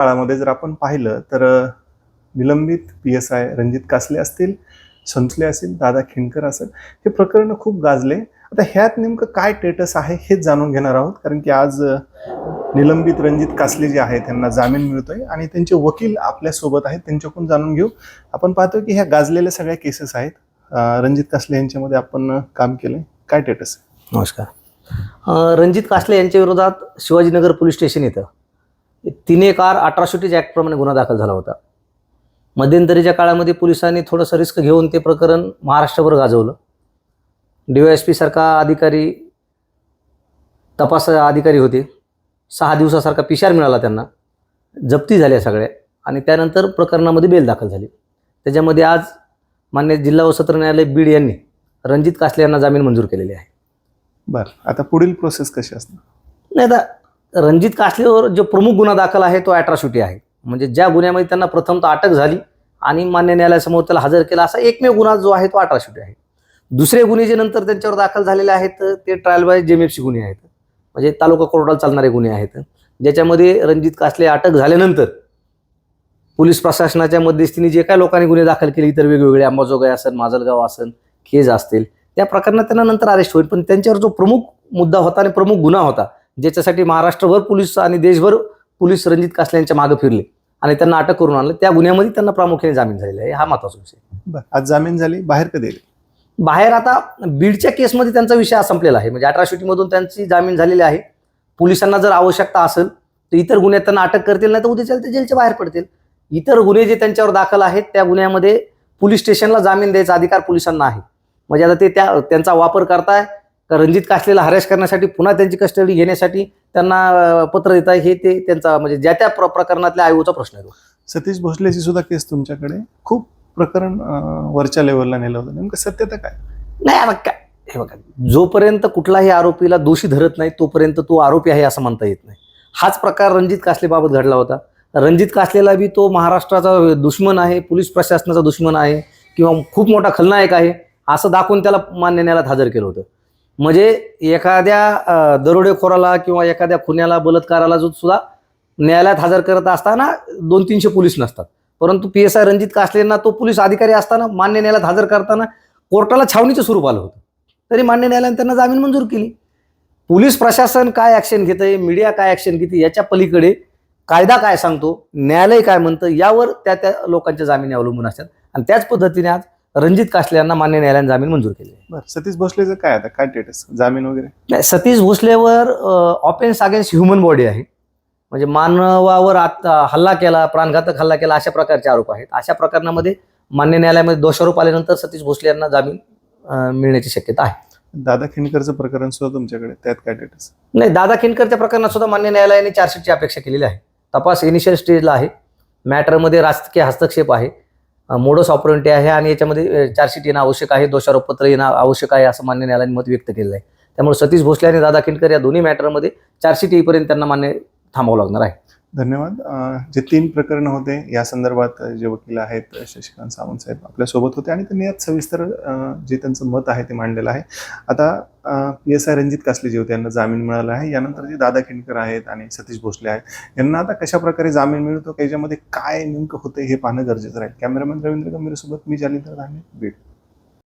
काळामध्ये जर आपण पाहिलं तर निलंबित P S I Ranjit Kasle असतील संचले असतील दादा खिंडकर असेल हे प्रकरण खूप गाजले. आता ह्यात नेमकं काय टेटस आहे हेच जाणून घेणार आहोत. कारण की आज निलंबित रणजित कासले जे आहेत त्यांना जामीन मिळतोय आणि त्यांचे वकील आपल्यासोबत आहेत त्यांच्याकडून जाणून घेऊ. आपण पाहतो की ह्या गाजलेल्या सगळ्या केसेस आहेत. रणजित कासले यांच्यामध्ये आपण काम केलंय. काय टेटस आहे? नमस्कार. रणजित कासले यांच्या विरोधात शिवाजीनगर पोलीस स्टेशन इथं तिने कार अठरा शुटीज ॲक्टप्रमाणे गुन्हा दाखल झाला होता. मध्यंतरीच्या काळामध्ये पोलिसांनी थोडंसं रिस्क घेऊन ते प्रकरण महाराष्ट्रभर गाजवलं. डी वाय एस पी सारखा अधिकारी तपास अधिकारी होते. सहा दिवसासारखा पिशार मिळाला त्यांना. जप्ती झाल्या सगळ्या आणि त्यानंतर प्रकरणामध्ये बेल दाखल झाली. त्याच्यामध्ये आज मान्य जिल्हा व सत्र न्यायालय बीड यांनी रणजित कासले यांना जामीन मंजूर केलेले आहे. बरं आता पुढील प्रोसेस कशी असणार? नाही आता रणजित कासलेवर जो प्रमुख गुन्हा दाखल आहे तो अॅट्रॉसिटी आहे. म्हणजे ज्या गुन्ह्यामध्ये त्यांना प्रथमतः अटक झाली आणि मान्य न्यायालयासमोर त्याला हजर केला असा एकमेव गुन्हा जो आहे तो अॅट्रॉसिटी आहे. दुसरे गुन्हे जे नंतर त्यांच्यावर दाखल झालेले आहेत ते ट्रायल बाय जेमएफसी गुन्हे आहेत. म्हणजे तालुका कोर्टाला चालणारे गुन्हे आहेत. ज्याच्यामध्ये रणजित कासले अटक झाल्यानंतर पोलीस प्रशासनाच्या मध्यस्थीने जे काय लोकांनी गुन्हे दाखल केले इतर वेगवेगळे अंबाजोगाई असन माजलगाव असन खेज असतील त्या प्रकरणात त्यांना नंतर अरेस्ट होईल. पण त्यांच्यावर जो प्रमुख मुद्दा होता आणि प्रमुख गुन्हा होता ज्याच्यासाठी महाराष्ट्रभर पोलीस आणि देशभर पोलीस रणजित कासले यांच्या मागे फिरले आणि त्यांना अटक करून आणलं त्या गुन्ह्यामध्ये त्यांना प्रामुख्याने जामीन झालेला आहे. हा महत्त्वाचा विषय आज जामीन झाली बाहेर कधी बाहेर आता बीडच्या केसमध्ये त्यांचा विषय संपलेला आहे. म्हणजे अठरा मधून त्यांची जामीन झालेली आहे. पोलिसांना जर आवश्यकता असेल तर इतर गुन्ह्यात त्यांना अटक करतील नाही तर उद्या ते जेलच्या बाहेर पडतील. इतर गुन्हे जे त्यांच्यावर दाखल आहेत त्या गुन्ह्यामध्ये पोलीस स्टेशनला जामीन द्यायचा अधिकार पोलिसांना आहे. म्हणजे आता ते त्या त्यांचा वापर करताय का रणजित कासलेला हरेश करण्यासाठी पुन्हा त्यांची कस्टडी घेण्यासाठी त्यांना पत्र देत आहे. हे ते त्यांचा म्हणजे ज्या त्या प्र- प्रकरणातल्या आयोगाचा प्रश्न आहे. सतीश भोसलेची सुद्धा केस तुमच्याकडे. खूप प्रकरण वरच्या लेवलला नेलं होतं. नेमकं सत्यता काय? नाही काय हे बघा. जोपर्यंत कुठलाही आरोपीला दोषी धरत नाही तोपर्यंत तो आरोपी आहे असं म्हणता येत नाही. हाच प्रकार रणजित कासलेबाबत घडला होता. रणजित कासलेला बी तो महाराष्ट्राचा दुश्मन आहे पोलीस प्रशासनाचा दुश्मन आहे किंवा खूप मोठा खलनायक आहे असं दाखवून त्याला मान्य न्यायालयात हजर केलं होतं. म्हणजे एखाद्या दरोडेखोराला किंवा एखाद्या खुन्याला बलात्काराला जो सुद्धा न्यायालयात हजर करत असताना दोन तीनशे पोलीस नसतात. परंतु पी एस आय रणजित कासलेंना तो पोलीस अधिकारी असताना मान्य न्यायालयात हजर करताना कोर्टाला छावणीचं स्वरूप आलं होतं. तरी मान्य न्यायालयाने त्यांना जामीन मंजूर केली. पोलीस प्रशासन काय ॲक्शन घेतं आहे मीडिया काय ॲक्शन घेते याच्या पलीकडे कायदा काय सांगतो न्यायालय काय म्हणतं यावर त्या त्या लोकांच्या जामिनी अवलंबून असतात. आणि त्याच पद्धतीने आज रणजित कासले यांना मान्य न्यायालयाने जामीन मंजूर केली आहे. बरं सतीश भोसलेचं काय आता? काय टेटस जामीन वगैरे? नाही सतीश भोसलेवर ऑफेन्स अगेन्स्ट ह्युमन बॉडी आहे. म्हणजे मानवावर आत हल्ला केला प्राणघातक हल्ला केला अशा प्रकारचे आरोप आहेत. अशा प्रकरणामध्ये मान्य न्यायालयामध्ये दोषारोप आल्यानंतर सतीश भोसले यांना जामीन मिळण्याची शक्यता आहे. दादा खिंडकरचं प्रकरण सुद्धा तुमच्याकडे त्यात काय टेटस नाही दादा खिंडकरच्या प्रकरणात सुद्धा मान्य न्यायालयाने चार्जशीटची अपेक्षा केलेली आहे. तपास इनिशियल स्टेजला आहे. मॅटरमध्ये राजकीय हस्तक्षेप आहे. मोडस ऑपरेंटी आहे आणि याच्यामध्ये चार्जशीट येणं आवश्यक आहे दोषारोपपत्र येणं आवश्यक आहे असं मान्य न्यायालयाने मत व्यक्त केलेलं आहे. त्यामुळे सतीश भोसले आणि दादा किंडकर या दोन्ही मॅटरमध्ये चार्जशीट येईपर्यंत त्यांना मान्य थांबावं लागणार आहे. धन्यवाद. जे तीन प्रकरणं होते या संदर्भात जे वकील आहेत शशिकांत सावंत साहेब आपल्यासोबत होते आणि त्यांनी यात सविस्तर जे त्यांचं मत आहे ते मांडलेलं आहे. आता P S I Ranjit Kasle जे होते यांना जामीन मिळाला आहे. यानंतर जे दादा खिंडकर आहेत आणि सतीश भोसले आहेत यांना आता कशा प्रकारे जामीन मिळतो का याच्यामध्ये काय नेमकं होतं हे पाहणं गरजेचं राहील. कॅमेरामॅन रवींद्र गंभीरसोबत मी जालिंदर धाने बीड.